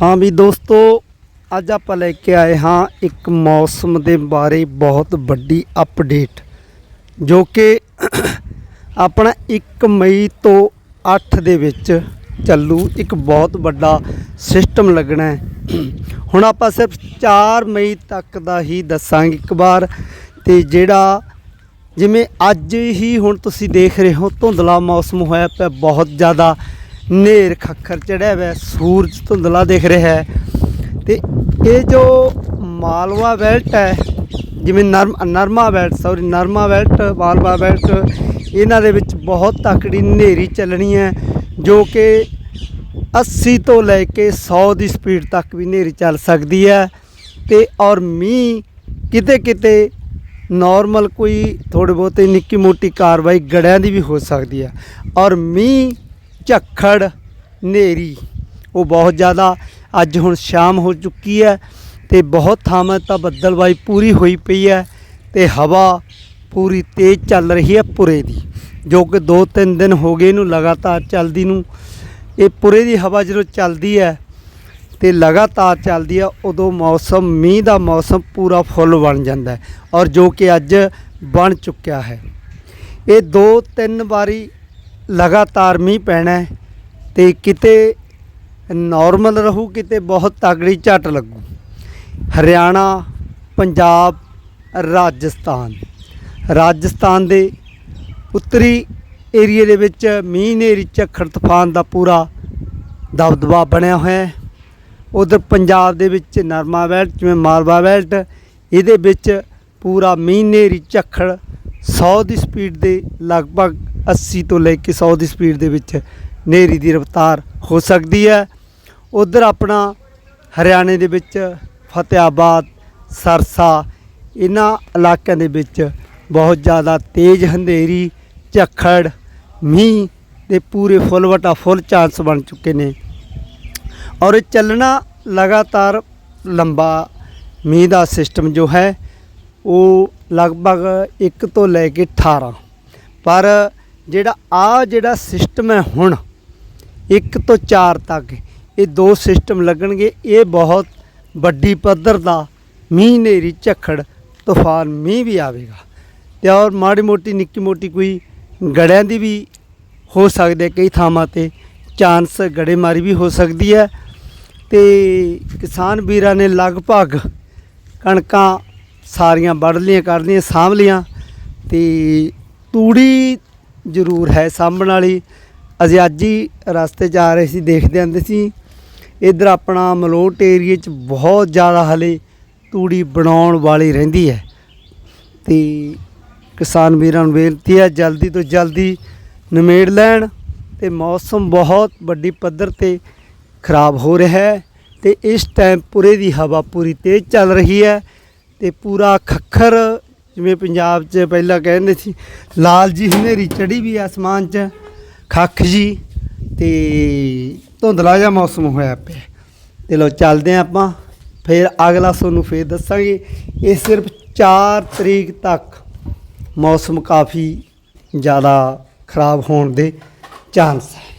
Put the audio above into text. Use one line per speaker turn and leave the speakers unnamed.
ਹਾਂ ਵੀ ਦੋਸਤੋ, ਅੱਜ ਆਪਾਂ ਲੈ ਕੇ ਆਏ ਹਾਂ ਇੱਕ ਮੌਸਮ ਦੇ ਬਾਰੇ ਬਹੁਤ ਵੱਡੀ ਅਪਡੇਟ ਜੋ ਕਿ ਆਪਣਾ 1 ਮਈ ਤੋਂ 8 ਦੇ ਵਿੱਚ ਚੱਲੂ, ਇੱਕ ਬਹੁਤ ਵੱਡਾ ਸਿਸਟਮ ਲੱਗਣਾ ਹੈ। ਹੁਣ ਆਪਾਂ ਸਿਰਫ 4 ਮਈ ਤੱਕ ਦਾ ਹੀ ਦੱਸਾਂਗੇ ਇੱਕ ਵਾਰ, ਤੇ ਜਿਹੜਾ ਜਿਵੇਂ ਅੱਜ ਹੀ ਹੁਣ ਤੁਸੀਂ ਦੇਖ ਰਹੇ ਹੋ, ਧੁੰਦਲਾ ਮੌਸਮ ਹੋਇਆ ਪਿਆ ਬਹੁਤ ਜ਼ਿਆਦਾ ਹਨੇਰ ਖੱਖਰ ਚੜਿਆ ਹੋਇਆ, ਸੂਰਜ ਧੁੰਦਲਾ ਦਿਖ ਰਿਹਾ ਹੈ। ਤੇ ਇਹ ਜੋ ਮਾਲਵਾ ਬੈਲਟ ਹੈ, ਜਿਵੇਂ ਨਰਮ, ਨਰਮਾ ਬੈਲਟ ਸੌਰੀ ਨਰਮਾ ਬੈਲਟ, ਮਾਲਵਾ ਬੈਲਟ, ਇਹਨਾਂ ਦੇ ਵਿੱਚ ਬਹੁਤ ਤਕੜੀ ਹਨੇਰੀ ਚੱਲਣੀ ਹੈ, ਜੋ ਕਿ 80 ਤੋਂ ਲੈ ਕੇ 100 ਦੀ ਸਪੀਡ ਤੱਕ ਵੀ ਹਨੇਰੀ ਚੱਲ ਸਕਦੀ ਹੈ। ਤੇ ਔਰ ਮੀਂਹ ਕਿਤੇ ਕਿਤੇ ਨਾਰਮਲ ਕੋਈ ਥੋੜੇ ਬਹੁਤੇ ਨਿੱਕੀ ਮੋਟੀ ਕਾਰਵਾਈ ਗੜਿਆਂ ਦੀ ਵੀ ਹੋ ਸਕਦੀ ਹੈ। ਔਰ ਮੀਂਹ ਝੱਖੜ ਹਨੇਰੀ ਉਹ ਬਹੁਤ ਜ਼ਿਆਦਾ ਅੱਜ ਹੁਣ ਸ਼ਾਮ ਹੋ ਚੁੱਕੀ ਹੈ ਤੇ ਬਹੁਤ ਥਾਵਾਂ ਤਾਂ ਬੱਦਲਬਾਈ ਪੂਰੀ ਹੋਈ ਪਈ ਹੈ ਤੇ ਹਵਾ ਪੂਰੀ ਤੇਜ਼ ਚੱਲ ਰਹੀ ਹੈ ਪੁਰੇ ਦੀ, ਜੋ ਕਿ 2-3 ਦਿਨ ਹੋ ਗਏ ਇਹਨੂੰ ਲਗਾਤਾਰ ਚੱਲਦੀ ਨੂੰ। ਇਹ ਪੁਰੇ ਦੀ ਹਵਾ ਜਦੋਂ ਚੱਲਦੀ ਹੈ ਤੇ ਲਗਾਤਾਰ ਚੱਲਦੀ ਆ ਉਦੋਂ ਮੌਸਮ, ਮੀਂਹ ਦਾ ਮੌਸਮ ਪੂਰਾ ਫੁੱਲ ਬਣ ਜਾਂਦਾ ਔਰ ਜੋ ਕਿ ਅੱਜ ਬਣ ਚੁੱਕਿਆ ਹੈ। ਇਹ ਦੋ ਤਿੰਨ ਵਾਰੀ ਲਗਾਤਾਰ ਮੀਂਹ ਪੈਣਾ ਹੈ ਤੇ ਕਿਤੇ ਨਾਰਮਲ ਰਹੂ, ਕਿਤੇ ਬਹੁਤ ਤਗੜੀ ਝਟ ਲੱਗੂ। ਹਰਿਆਣਾ, ਪੰਜਾਬ, ਰਾਜਸਥਾਨ। ਰਾਜਸਥਾਨ ਦੇ ਉੱਤਰੀ ਏਰੀਏ ਦੇ ਵਿੱਚ ਮੀਂਹ ਹਨੇਰੀ, ਝੱਖੜ, ਤੂਫਾਨ ਦਾ ਪੂਰਾ ਦਬਦਬਾ ਬਣਿਆ ਹੋਇਆ ਹੈ। ਉਧਰ ਪੰਜਾਬ ਦੇ ਵਿੱਚ ਨਰਮਾ ਬੈਲਟ, ਜਿਵੇਂ ਮਾਲਵਾ ਬੈਲਟ, ਇਹਦੇ ਵਿੱਚ ਪੂਰਾ ਮੀਂਹ ਹਨੇਰੀ, ਝੱਖੜ 100 ਦੀ ਸਪੀਡ ਦੇ ਲਗਭਗ 80 ਤੋਂ ਲੈ ਕੇ 100 ਦੀ ਸਪੀਡ ਦੇ ਵਿੱਚ ਹਨੇਰੀ ਦੀ ਰਫ਼ਤਾਰ ਹੋ ਸਕਦੀ ਹੈ। ਉਧਰ ਆਪਣਾ ਹਰਿਆਣੇ ਦੇ ਵਿੱਚ ਫਤਿਆਬਾਦ, ਸਰਸਾ ਇਹਨਾਂ ਇਲਾਕਿਆਂ ਦੇ ਵਿੱਚ ਬਹੁਤ ਜ਼ਿਆਦਾ ਤੇਜ਼ ਹਨੇਰੀ, ਝੱਖੜ, ਮੀਂਹ ਦੇ ਪੂਰੇ ਫੁੱਲ ਵਟਾ ਫੁੱਲ ਚਾਂਸ ਬਣ ਚੁੱਕੇ ਨੇ। ਔਰ ਇਹ ਚੱਲਣਾ ਲਗਾਤਾਰ ਲੰਬਾ ਮੀਂਹ ਦਾ ਸਿਸਟਮ ਜੋ ਹੈ, ਉਹ ਲਗਭਗ 1 ਤੋਂ ਲੈ ਕੇ 18 ਪਰ ਜਿਹੜਾ ਆ ਜਿਹੜਾ ਸਿਸਟਮ ਹੈ ਹੁਣ 1 ਤੋਂ 4 ਤੱਕ, ਇਹ ਦੋ ਸਿਸਟਮ ਲੱਗਣਗੇ, ਇਹ ਬਹੁਤ ਵੱਡੀ ਪੱਧਰ ਦਾ ਮੀਂਹ ਹਨੇਰੀ, ਝੱਖੜ, ਤੂਫਾਨ, ਮੀਂਹ ਵੀ ਆਵੇਗਾ। ਤੇ ਔਰ ਮਾੜੀ ਮੋਟੀ, ਨਿੱਕੀ ਮੋਟੀ ਕੋਈ ਗੜਿਆਂ ਦੀ ਵੀ ਹੋ ਸਕਦੇ ਕਈ ਥਾਵਾਂ ਤੇ ਚਾਂਸ ਗੜੇਮਾਰੀ ਵੀ ਹੋ ਸਕਦੀ ਹੈ। ਤੇ ਕਿਸਾਨ ਵੀਰਾਂ ਨੇ ਲਗਭਗ ਕਣਕਾਂ ਸਾਰੀਆਂ ਵੱਢ ਲੀਆਂ ਕਰ ਲੀਆਂ ਸਾਂਭ ਲੀਆਂ ਤੇ ਤੂੜੀ ਜ਼ਰੂਰ ਹੈ। ਸਾਂਭਣ ਵਾਲੀ ਅਸੀਂ ਅੱਜ ਹੀ ਰਸਤੇ 'ਚ ਆ ਰਹੇ ਸੀ, ਦੇਖਦੇ ਆਂਦੇ ਸੀ। ਇਧਰ ਆਪਣਾ ਮਲੋਟ ਏਰੀਏ 'ਚ ਬਹੁਤ ਜ਼ਿਆਦਾ ਹਲੇ ਤੂੜੀ ਬਣਾਉਣ ਵਾਲੀ ਰਹਿੰਦੀ ਹੈ। ਤੇ ਕਿਸਾਨ ਵੀਰਾਂ ਨੂੰ ਬੇਨਤੀ ਹੈ, ਜਲਦੀ ਤੋਂ ਜਲਦੀ ਨਿਮੇੜ ਲੈਣ ਤੇ ਮੌਸਮ ਬਹੁਤ ਵੱਡੀ ਪੱਧਰ ਤੇ ਖਰਾਬ ਹੋ ਰਿਹਾ ਹੈ ਤੇ ਇਸ ਟਾਈਮ ਪੂਰੇ ਦੀ ਹਵਾ ਪੂਰੀ ਤੇਜ਼ ਚੱਲ ਰਹੀ ਹੈ ਤੇ ਪੂਰਾ ਖੱਖਰ ਜਿਵੇਂ ਪੰਜਾਬ 'ਚ ਪਹਿਲਾਂ ਕਹਿੰਦੇ ਸੀ, ਲਾਲ ਜੀ ਹਨੇਰੀ ਚੜੀ ਵੀ ਆਸਮਾਨ 'ਚ, ਖੱਖ ਜੀ, ਤੇ ਧੁੰਦਲਾ ਜਿਹਾ ਮੌਸਮ ਹੋਇਆ ਪਿਆ। ਤੇ ਲੋ ਚੱਲਦੇ ਹਾਂ ਆਪਾਂ, ਫਿਰ ਅਗਲਾ ਤੁਹਾਨੂੰ ਫੇਰ ਦੱਸਾਂਗੇ, ਇਹ ਸਿਰਫ 4 ਤਰੀਕ ਤੱਕ ਮੌਸਮ ਕਾਫੀ ਜ਼ਿਆਦਾ ਖਰਾਬ ਹੋਣ ਦੇ ਚਾਂਸ ਹੈ।